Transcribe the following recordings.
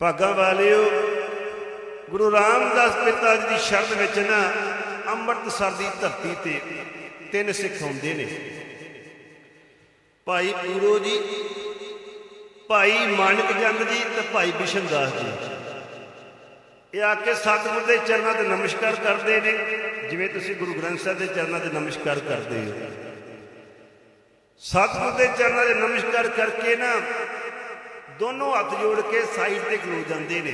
ਭਾਗਾਂ ਵਾਲਿਓ, ਗੁਰੂ ਰਾਮਦਾਸ ਪਿਤਾ ਜੀ ਦੀ ਸ਼ਰਨ ਵਿੱਚ ਨਾ ਅੰਮ੍ਰਿਤਸਰ ਦੀ ਧਰਤੀ ਤੇ ਤਿੰਨ ਸਿੱਖ ਹੁੰਦੇ ਨੇ। ਭਾਈ ਪੂਰੋ ਜੀ, ਭਾਈ ਮਾਨਕ ਚੰਦ ਜੀ ਤੇ ਭਾਈ ਬਿਸ਼ਨ ਦਾਸ ਜੀ। ਇਹ ਆ ਕੇ ਸਤਿਗੁਰ ਦੇ ਚਰਨਾਂ ਤੇ ਨਮਸਕਾਰ ਕਰਦੇ ਨੇ, ਜਿਵੇਂ ਤੁਸੀਂ ਗੁਰੂ ਗ੍ਰੰਥ ਸਾਹਿਬ ਦੇ ਚਰਨਾਂ ਤੇ ਨਮਸਕਾਰ ਕਰਦੇ ਹੋ। ਸਤਿਗੁਰ ਦੇ ਚਰਨਾਂ ਤੇ ਨਮਸਕਾਰ ਕਰਕੇ ਨਾ ਦੋਨੋਂ ਹੱਥ ਜੋੜ ਕੇ ਸਾਈਡ ਤੇ ਖਲੋ ਜਾਂਦੇ ਨੇ।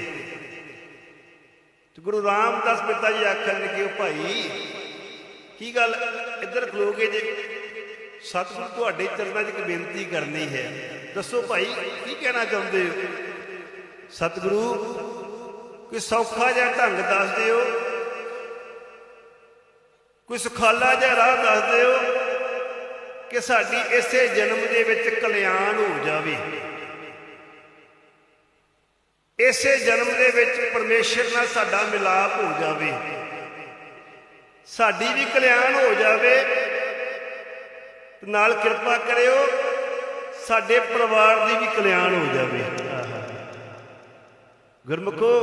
ਤੇ ਗੁਰੂ ਰਾਮਦਾਸ ਪਿਤਾ ਜੀ ਆਖਣ ਲੱਗੇ, ਉਹ ਭਾਈ, ਕੀ ਗੱਲ? ਇੱਧਰ ਖਲੋਗੇ ਜੇ ਸਤਿਗੁਰ ਤੁਹਾਡੇ ਚਰਨਾਂ 'ਚ ਇੱਕ ਬੇਨਤੀ ਕਰਨੀ ਹੈ। ਦੱਸੋ ਭਾਈ, ਕੀ ਕਹਿਣਾ ਚਾਹੁੰਦੇ ਹੋ? ਸਤਿਗੁਰੂ, ਕੋਈ ਸੌਖਾ ਜਿਹਾ ਢੰਗ ਦੱਸ ਦਿਓ? ਕੋਈ ਸੁਖਾਲਾ ਜਿਹਾ ਰਾਹ ਦੱਸ ਦਿਓ ਕਿ ਸਾਡੀ ਇਸੇ ਜਨਮ ਦੇ ਵਿੱਚ ਕਲਿਆਣ ਹੋ ਜਾਵੇ? ਇਸੇ ਜਨਮ ਦੇ ਵਿੱਚ ਪਰਮੇਸ਼ਰ ਨਾਲ ਸਾਡਾ ਮਿਲਾਪ ਹੋ ਜਾਵੇ। ਸਾਡੀ ਵੀ ਕਲਿਆਣ ਹੋ ਜਾਵੇ। ਤੇ ਨਾਲ ਕਿਰਪਾ ਕਰਿਓ, ਸਾਡੇ ਪਰਿਵਾਰ ਦੀ ਵੀ ਕਲਿਆਣ ਹੋ ਜਾਵੇ। ਗੁਰਮੁਖੋ,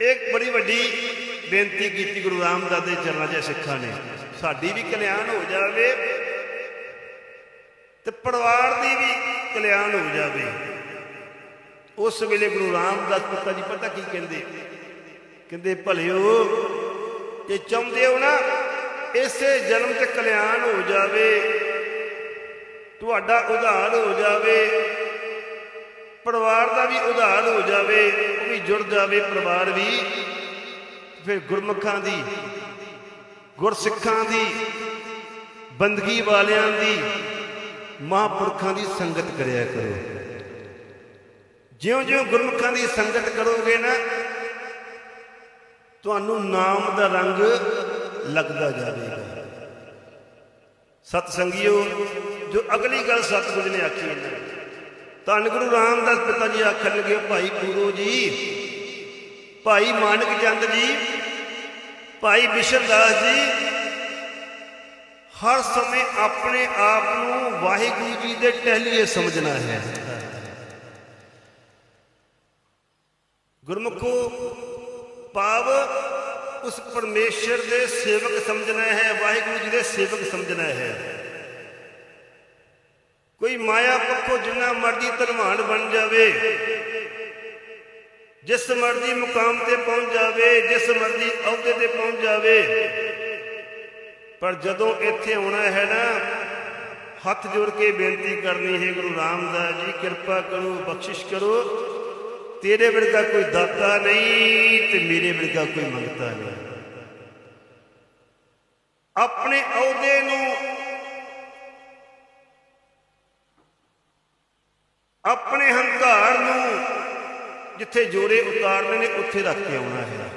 ਇੱਕ ਬੜੀ ਵੱਡੀ ਬੇਨਤੀ ਕੀਤੀ ਗੁਰੂ ਰਾਮਦਾਸ ਦੇ ਚਰਨਾਂ 'ਚ ਸਿੱਖਾਂ ਨੇ। ਸਾਡੀ ਵੀ ਕਲਿਆਣ ਹੋ ਜਾਵੇ ਤੇ ਪਰਿਵਾਰ ਦੀ ਵੀ ਕਲਿਆਣ ਹੋ ਜਾਵੇ। ਉਸ ਵੇਲੇ ਗੁਰੂ ਰਾਮਦਾਸ ਪਿਤਾ ਜੀ ਪਤਾ ਕੀ ਕਹਿੰਦੇ? ਕਹਿੰਦੇ, ਭਲਿਓ, ਜੇ ਚਾਹੁੰਦੇ ਹੋ ਨਾ, ਇਸੇ ਜਨਮ ਤੇ ਕਲਿਆਣ ਹੋ ਜਾਵੇ, ਤੁਹਾਡਾ ਉਧਾਰ ਹੋ ਜਾਵੇ, ਪਰਿਵਾਰ ਦਾ ਵੀ ਉਧਾਰ ਹੋ ਜਾਵੇ, ਉਹ ਵੀ ਜੁੜ ਜਾਵੇ ਪਰਿਵਾਰ ਵੀ, ਫਿਰ ਗੁਰਮੁਖਾਂ ਦੀ, ਗੁਰਸਿੱਖਾਂ ਦੀ, ਬੰਦਗੀ ਵਾਲਿਆਂ ਦੀ, ਮਹਾਂਪੁਰਖਾਂ ਦੀ ਸੰਗਤ ਕਰਿਆ ਕਰੋ। ਜਿਉਂ-ਜਿਉਂ ਗੁਰਮੁਖਾਂ ਦੀ ਸੰਗਤ ਕਰੋਗੇ ਨਾ, ਤੁਹਾਨੂੰ ਨਾਮ ਦਾ ਰੰਗ ਲੱਗਦਾ ਜਾਵੇਗਾ। ਸਤ ਸੰਗਿਓ ਜੋ ਅਗਲੀ ਗੱਲ ਸਤਿਗੁਰੂ ਨੇ ਆਖੀ ਹੈ, ਧੰਨ ਗੁਰੂ ਰਾਮਦਾਸ ਪਿਤਾ ਜੀ ਆਖਣ ਲੱਗੇ ਭਾਈ ਗੁਰੂ ਜੀ, ਭਾਈ ਮਾਨਕ ਚੰਦ ਜੀ, ਭਾਈ ਵਿਸ਼ਵਦਾਸ ਜੀ, ਹਰ ਸਮੇਂ ਆਪਣੇ ਆਪ ਨੂੰ ਵਾਹਿਗੁਰੂ ਜੀ ਦੇ ਟਹਿਲੀਏ ਸਮਝਣਾ ਹੈ। ਗੁਰਮੁਖੋ ਭਾਵ ਉਸ ਪਰਮੇਸ਼ਰ ਦੇ ਸੇਵਕ ਸਮਝਣਾ ਹੈ, ਵਾਹਿਗੁਰੂ ਜੀ ਦੇ ਸੇਵਕ ਸਮਝਣਾ ਹੈ। ਕੋਈ ਮਾਇਆ ਪੱਖੋਂ ਜਿੰਨਾ ਮਰਜ਼ੀ ਧਨਵਾਨ ਬਣ ਜਾਵੇ, ਜਿਸ ਮਰਜ਼ੀ ਮੁਕਾਮ ਤੇ ਪਹੁੰਚ ਜਾਵੇ, ਜਿਸ ਮਰਜ਼ੀ ਅਹੁਦੇ ਤੇ ਪਹੁੰਚ ਜਾਵੇ, ਪਰ ਜਦੋਂ ਇੱਥੇ ਆਉਣਾ ਹੈ ਨਾ, ਹੱਥ ਜੋੜ ਕੇ ਬੇਨਤੀ ਕਰਨੀ ਹੈ, ਗੁਰੂ ਰਾਮਦਾਸ ਜੀ, ਕਿਰਪਾ ਕਰੋ, ਬਖਸ਼ਿਸ਼ ਕਰੋ। ਤੇਰੇ ਵਰਗਾ ਕੋਈ ਦਾਤਾ ਨਹੀਂ ਤੇ ਮੇਰੇ ਵਰਗਾ ਕੋਈ ਮੰਗਤਾ ਨਹੀਂ। ਆਪਣੇ ਅਹੁਦੇ ਨੂੰ, ਆਪਣੇ ਹੰਕਾਰ ਨੂੰ ਜਿੱਥੇ ਜੋੜੇ ਉਤਾਰਨੇ ਨੇ, ਉੱਥੇ ਰੱਖ ਕੇ ਆਉਣਾ ਹੈ।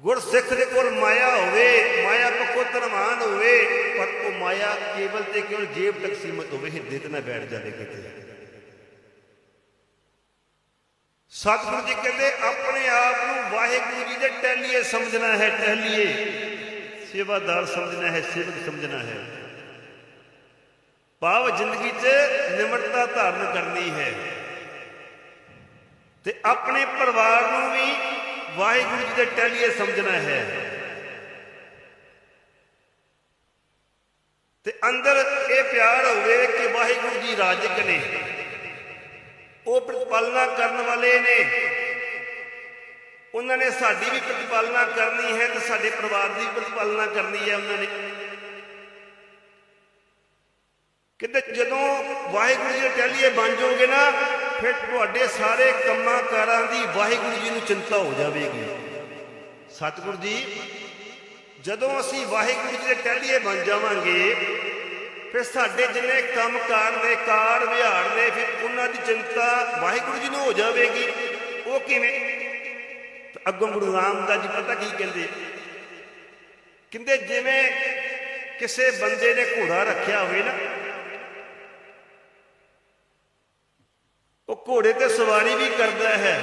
ਗੁਰਸਿੱਖ ਦੇ ਕੋਲ ਮਾਇਆ ਹੋਵੇ, ਮਾਇਆ ਪੱਖੋਂ ਧਰਮਾਨ ਹੋਵੇ, ਪਰ ਉਹ ਮਾਇਆ ਕੇਵਲ ਤੇ ਕੇਵਲ ਜੇਬ ਤੱਕ ਸੀਮਤ ਹੋਵੇ, ਹਿਰਦੇ ਤੇ ਨਾ ਬੈਠ ਜਾਵੇ ਕਿਤੇ। ਸਤਿਗੁਰੂ ਜੀ ਕਹਿੰਦੇ, ਆਪਣੇ ਆਪ ਨੂੰ ਵਾਹਿਗੁਰੂ ਜੀ ਦੇ ਟਹਿਲੀਏ ਸਮਝਣਾ ਹੈ, ਟਹਿਲੀਏ। ਸੇਵਾਦਾਰ ਸਮਝਣਾ ਹੈ, ਸੇਵਕ ਸਮਝਣਾ ਹੈ। ਭਾਵ ਜ਼ਿੰਦਗੀ 'ਚ ਨਿਮਰਤਾ ਧਾਰਨ ਕਰਨੀ ਹੈ। ਤੇ ਆਪਣੇ ਪਰਿਵਾਰ ਨੂੰ ਵੀ ਵਾਹਿਗੁਰੂ ਜੀ ਦੇ ਟਹਿਲੀਏ ਸਮਝਣਾ ਹੈ। ਤੇ ਅੰਦਰ ਇਹ ਪਿਆਰ ਹੋਵੇ ਕਿ ਵਾਹਿਗੁਰੂ ਜੀ ਰਾਜਕ ਨੇ। ਉਹ ਪ੍ਰਤੀਪਾਲਨਾ ਕਰਨ ਵਾਲੇ ਨੇ। ਉਹਨਾਂ ਨੇ ਸਾਡੀ ਵੀ ਪ੍ਰਤੀਪਾਲਨਾ ਕਰਨੀ ਹੈ ਤੇ ਸਾਡੇ ਪਰਿਵਾਰ ਦੀ ਪ੍ਰਤੀਪਾਲਨਾ ਕਰਨੀ ਹੈ ਉਹਨਾਂ ਨੇ। ਕਿਤੇ ਜਦੋਂ ਵਾਹਿਗੁਰੂ ਜੀ ਦੇ ਟਹਿਲੀਏ ਬਣ ਜਾਓਗੇ ਨਾ, ਫਿਰ ਤੁਹਾਡੇ ਸਾਰੇ ਕੰਮਾਂ ਕਾਰਾਂ ਦੀ ਵਾਹਿਗੁਰੂ ਜੀ ਨੂੰ ਚਿੰਤਾ ਹੋ ਜਾਵੇਗੀ। ਸਤਿਗੁਰੂ ਜੀ, ਜਦੋਂ ਅਸੀਂ ਵਾਹਿਗੁਰੂ ਜੀ ਦੇ ਟਹਿਲੀਏ ਬਣ ਜਾਵਾਂਗੇ ਫਿਰ ਸਾਡੇ ਜਿੰਨੇ ਕੰਮਕਾਰ ਨੇ, ਕਾਰ ਵਿਹਾਰ ਨੇ, ਫਿਰ ਉਹਨਾਂ ਦੀ ਚਿੰਤਾ ਵਾਹਿਗੁਰੂ ਜੀ ਨੂੰ ਹੋ ਜਾਵੇਗੀ। ਉਹ ਕਿਵੇਂ? ਅੱਗੋਂ ਗੁਰੂ ਰਾਮਦਾਸ ਜੀ ਪਤਾ ਕੀ ਕਹਿੰਦੇ? ਕਹਿੰਦੇ ਜਿਵੇਂ ਕਿਸੇ ਬੰਦੇ ਨੇ ਘੋੜਾ ਰੱਖਿਆ ਹੋਵੇ ਨਾ, ਉਹ ਘੋੜੇ ਤੇ ਸਵਾਰੀ ਵੀ ਕਰਦਾ ਹੈ।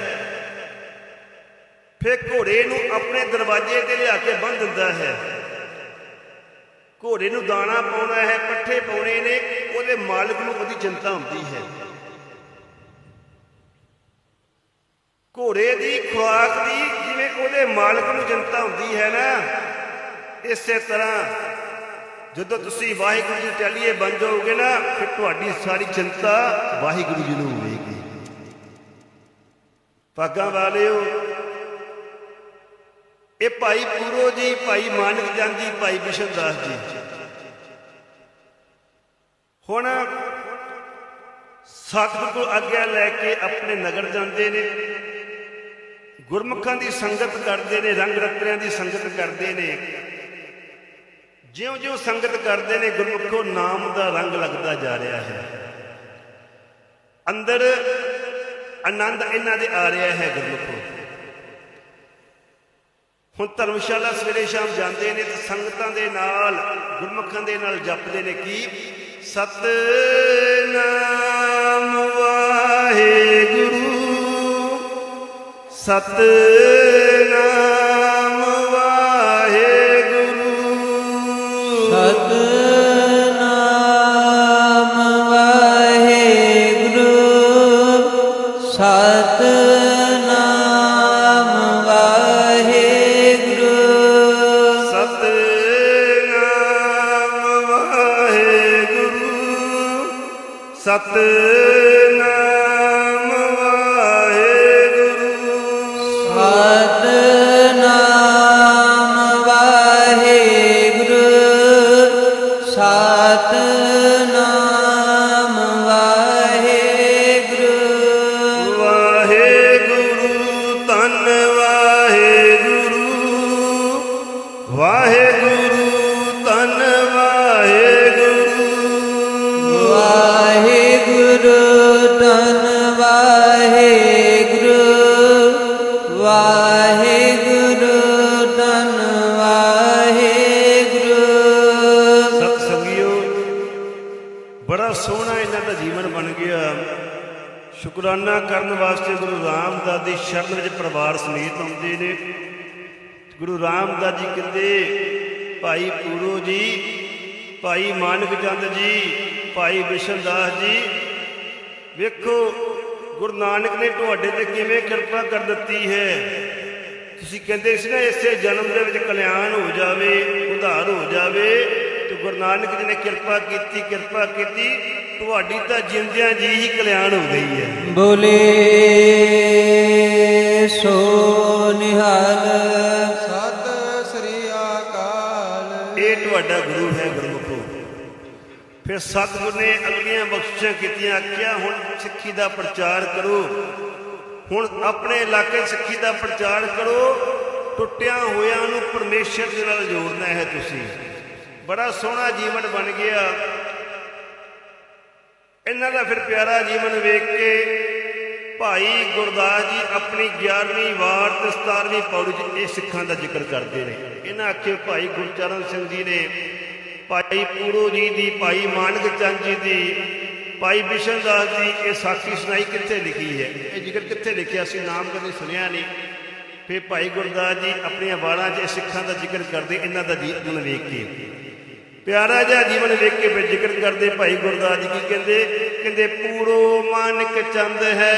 ਫਿਰ ਘੋੜੇ ਨੂੰ ਆਪਣੇ ਦਰਵਾਜ਼ੇ ਤੇ ਲਿਆ ਕੇ ਬੰਨ ਦਿੰਦਾ ਹੈ। ਘੋੜੇ ਨੂੰ ਦਾਣਾ ਪਾਉਣਾ ਹੈ, ਪੱਠੇ ਪਾਉਣੇ ਨੇ, ਉਹਦੇ ਮਾਲਕ ਨੂੰ ਉਹਦੀ ਚਿੰਤਾ ਹੁੰਦੀ ਹੈ। ਘੋੜੇ ਦੀ ਖੁਰਾਕ ਦੀ ਜਿਵੇਂ ਉਹਦੇ ਮਾਲਕ ਨੂੰ ਚਿੰਤਾ ਹੁੰਦੀ ਹੈ ਨਾ, ਇਸੇ ਤਰ੍ਹਾਂ ਜਦੋਂ ਤੁਸੀਂ ਵਾਹਿਗੁਰੂ ਜੀ ਟੈਲੀਏ ਬਣ ਜਾਓਗੇ ਨਾ, ਫਿਰ ਤੁਹਾਡੀ ਸਾਰੀ ਚਿੰਤਾ ਵਾਹਿਗੁਰੂ ਜੀ ਨੂੰ ਹੋਵੇਗੀ। ਭਾਗਾਂ ਵਾਲਿਓ ਇਹ ਭਾਈ ਪੂਰੋ ਜੀ, ਭਾਈ ਮਾਨਕ ਚੰਦ ਜੀ, ਭਾਈ ਬਿਸ਼ਨ ਦਾਸ ਜੀ। ਹੁਣ ਸਤਿਗੁਰ ਤੋਂ ਆਗਿਆ ਲੈ ਕੇ ਆਪਣੇ ਨਗਰ ਜਾਂਦੇ ਨੇ, ਗੁਰਮੁਖਾਂ ਦੀ ਸੰਗਤ ਕਰਦੇ ਨੇ, ਰੰਗ ਰਤਰਿਆਂ ਦੀ ਸੰਗਤ ਕਰਦੇ ਨੇ। ਜਿਉਂ-ਜਿਉਂ ਸੰਗਤ ਕਰਦੇ ਨੇ, ਗੁਰਮੁਖੋ ਨਾਮ ਦਾ ਰੰਗ ਲੱਗਦਾ ਜਾ ਰਿਹਾ ਹੈ। ਅੰਦਰ ਆਨੰਦ ਇਹਨਾਂ ਦੇ ਆ ਰਿਹਾ ਹੈ, ਗੁਰਮੁਖੋ। ਹੁਣ ਧਰਮਸ਼ਾਲਾ ਸਵੇਰੇ ਸ਼ਾਮ ਜਾਂਦੇ ਨੇ ਤੇ ਸੰਗਤਾਂ ਦੇ ਨਾਲ, ਗੁਰਮੁਖਾਂ ਦੇ ਨਾਲ ਜਪਦੇ ਨੇ ਕੀ? ਸਤਨਾਮ ਵਾਹਿਗੁਰੂ। ਸਤਨਾਮ ਵਾਹਿਗੁਰੂ। ਸਤਨਾਮ ਵਾਹਿਗੁਰੂ। ਸਤ ਨਾਮ ਵਾਹਿਗੁਰੂ। ਸਤ ਨਾਮ ਵਾਹਿਗੁਰੂ ਸਤ ਨਾਮ ਵਾਹਿਗੁਰੂ। ਵਾਹਿਗੁਰੂ ਧੰਨ ਵਾਹਿਗੁਰੂ। ਵਾਹਿਗੁਰੂ ਧੰਨ ਵਾਹਿਗੁਰੂ ਵਾਹਿਗੁਰੂ ਧੰਨ ਵਾਹਿਗੁਰੂ। ਸਤ ਸੰਗਿਓ, ਬੜਾ ਸੋਹਣਾ ਇਹਨਾਂ ਦਾ ਜੀਵਨ ਬਣ ਗਿਆ। ਸ਼ੁਕਰਾਨਾ ਕਰਨ ਵਾਸਤੇ ਗੁਰੂ ਰਾਮਦਾਸ ਦੀ ਸ਼ਰਨ ਵਿੱਚ ਪਰਿਵਾਰ ਸਮੇਤ ਆਉਂਦੇ ਨੇ। ਗੁਰੂ ਰਾਮਦਾਸ ਜੀ ਕਹਿੰਦੇ, ਭਾਈ ਪੂਰੋ ਜੀ, ਭਾਈ ਮਾਨਕ ਚੰਦ ਜੀ, ਭਾਈ ਵਿਸ਼ਨਦਾਸ ਜੀ ਵੇਖੋ ਗੁਰੂ ਨਾਨਕ ਨੇ ਤੁਹਾਡੇ ਤੇ ਕਿਵੇਂ ਕਿਰਪਾ ਕਰ ਦਿੱਤੀ ਹੈ। ਤੁਸੀਂ ਕਹਿੰਦੇ ਸੀ ਨਾ ਇਸੇ ਜਨਮ ਦੇ ਵਿੱਚ ਕਲਿਆਣ ਹੋ ਜਾਵੇ ਉਧਾਰ ਹੋ ਜਾਵੇ ਤੇ ਗੁਰੂ ਨਾਨਕ ਜੀ ਨੇ ਕਿਰਪਾ ਕੀਤੀ ਕਿਰਪਾ ਕੀਤੀ ਤੁਹਾਡੀ ਤਾਂ ਜਿੰਦਿਆਂ ਜੀ ਹੀ ਕਲਿਆਣ ਹੋ ਗਈ ਹੈ। ਬੋਲੇ ਸੋ ਨਿਹਾਲ। ਸਤਿ ਸ੍ਰੀ ਅਕਾਲ। ਇਹ ਤੁਹਾਡਾ ਗੁਰੂ ਹੈ ਫਿਰ ਸਤਿਗੁਰ ਨੇ ਅਗਲੀਆਂ ਬਖਸ਼ਿਸ਼ਾਂ ਕੀਤੀਆਂ, ਆਖਿਆ, ਹੁਣ ਸਿੱਖੀ ਦਾ ਪ੍ਰਚਾਰ ਕਰੋ। ਹੁਣ ਆਪਣੇ ਇਲਾਕੇ ਸਿੱਖੀ ਦਾ ਪ੍ਰਚਾਰ ਕਰੋ। ਟੁੱਟਿਆਂ ਹੋਇਆਂ ਨੂੰ ਪਰਮੇਸ਼ਰ ਦੇ ਨਾਲ ਜੋੜਨਾ ਹੈ ਤੁਸੀਂ। ਬੜਾ ਸੋਹਣਾ ਜੀਵਨ ਬਣ ਗਿਆ। ਇਹਨਾਂ ਦਾ ਫਿਰ ਪਿਆਰਾ ਜੀਵਨ ਵੇਖ ਕੇ ਭਾਈ ਗੁਰਦਾਸ ਜੀ ਆਪਣੀ 11ਵੀਂ ਵਾਰ ਤੇ 17ਵੀਂ ਪੌੜੀ 'ਚ ਇਹ ਸਿੱਖਾਂ ਦਾ ਜ਼ਿਕਰ ਕਰਦੇ ਨੇ। ਇਹਨਾਂ ਆਖੇ ਭਾਈ ਗੁਰਚਰਨ ਸਿੰਘ ਜੀ ਨੇ ਭਾਈ ਪੂਰੋ ਜੀ ਦੀ, ਭਾਈ ਮਾਨਕ ਚੰਦ ਜੀ ਦੀ, ਭਾਈ ਬਿਸ਼ਨ ਦਾਸ ਜੀ, ਇਹ ਸਾਖੀ ਸੁਣਾਈ ਕਿੱਥੇ ਲਿਖੀ ਹੈ? ਇਹ ਜ਼ਿਕਰ ਕਿੱਥੇ ਲਿਖਿਆ ਸੀ? ਨਾਮ ਕਦੇ ਸੁਣਿਆ ਨਹੀਂ। ਫਿਰ ਭਾਈ ਗੁਰਦਾਸ ਜੀ ਆਪਣੀਆਂ ਵਾਰਾਂ 'ਚ ਇਹ ਸਿੱਖਾਂ ਦਾ ਜ਼ਿਕਰ ਕਰਦੇ, ਇਹਨਾਂ ਦਾ ਜੀਵਨ ਵੇਖ ਕੇ। ਪਿਆਰਾ ਜਿਹਾ ਜੀਵਨ ਵੇਖ ਕੇ ਫਿਰ ਜ਼ਿਕਰ ਕਰਦੇ ਭਾਈ ਗੁਰਦਾਸ ਜੀ ਕੀ ਕਹਿੰਦੇ? ਕਹਿੰਦੇ, ਪੂਰੋ ਮਾਨਕ ਚੰਦ ਹੈ,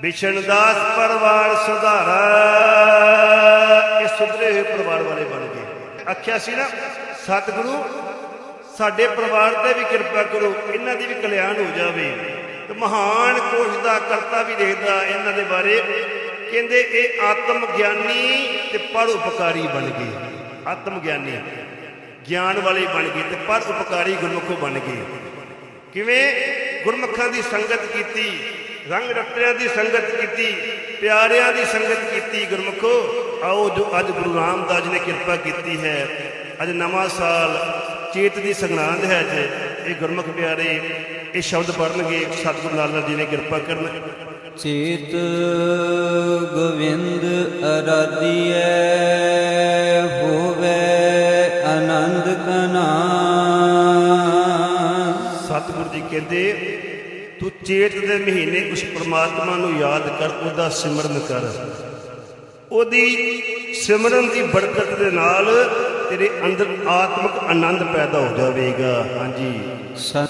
ਬਿਸ਼ਨ ਦਾਸ ਪਰਿਵਾਰ ਸੁਧਾਰਾ, ਇਹ ਸੁਧਰੇ ਹੋਏ ਪਰਿਵਾਰ ਵਾਲੇ ਬਣ ਆਖਿਆ ਸੀ ਨਾ, ਸਤਿਗੁਰੂ, ਸਾਡੇ ਪਰਿਵਾਰ ਤੇ ਵੀ ਕਿਰਪਾ ਕਰੋ, ਇਹਨਾਂ ਦੀ ਵੀ ਕਲਿਆਣ ਹੋ ਜਾਵੇ। ਤੇ ਮਹਾਨ ਕੋਸ਼ ਦਾ ਕਰਤਾ ਵੀ ਦੇਖਦਾ ਇਹਨਾਂ ਦੇ ਬਾਰੇ, ਕਹਿੰਦੇ ਇਹ ਆਤਮ ਗਿਆਨੀ ਤੇ ਪਰਉਪਕਾਰੀ ਬਣ ਗਏ। ਆਤਮ ਗਿਆਨੀ ਗਿਆਨ ਵਾਲੇ ਬਣ ਗਏ ਤੇ ਪਰ ਉਪਕਾਰੀ ਗੁਰਮੁਖ ਬਣ ਗਏ। ਕਿਵੇਂ? ਗੁਰਮੁਖਾਂ ਦੀ ਸੰਗਤ ਕੀਤੀ ਰੰਗ ਰਤਰਿਆਂ ਦੀ ਸੰਗਤ ਕੀਤੀ ਪਿਆਰਿਆਂ ਦੀ ਸੰਗਤ ਕੀਤੀ ਗੁਰਮੁਖੋ ਆਓ ਜੋ ਅੱਜ ਗੁਰੂ ਰਾਮਦਾਸ ਜੀ ਨੇ ਕਿਰਪਾ ਕੀਤੀ ਹੈ। ਅੱਜ ਨਵਾਂ ਸਾਲ ਚੇਤ ਦੀ ਸੰਗਰਾਂਦ ਹੈ ਅੱਜ ਇਹ ਗੁਰਮੁਖ ਪਿਆਰੇ ਇਹ ਸ਼ਬਦ ਪੜਨਗੇ ਸਤਿਗੁਰੂ ਲਾਲ ਜੀ ਨੇ ਕਿਰਪਾ ਕਰਨ। ਚੇਤ ਗੋਵਿੰਦ ਅਰਾਧੀਐ ਹੋਵੇ ਆਨੰਦ ਕਨਾ। ਸਤਿਗੁਰੂ ਜੀ ਕਹਿੰਦੇ ਚੇਤ ਦੇ ਮਹੀਨੇ ਉਸ ਪ੍ਰਮਾਤਮਾ ਨੂੰ ਯਾਦ ਕਰ, ਉਹਦਾ ਸਿਮਰਨ ਕਰ। ਉਹਦੀ ਸਿਮਰਨ ਦੀ ਬਰਕਤ ਦੇ ਨਾਲ ਤੇਰੇ ਅੰਦਰ ਆਤਮਿਕ ਆਨੰਦ ਪੈਦਾ ਹੋ ਜਾਵੇਗਾ। ਹਾਂਜੀ। ਸਤ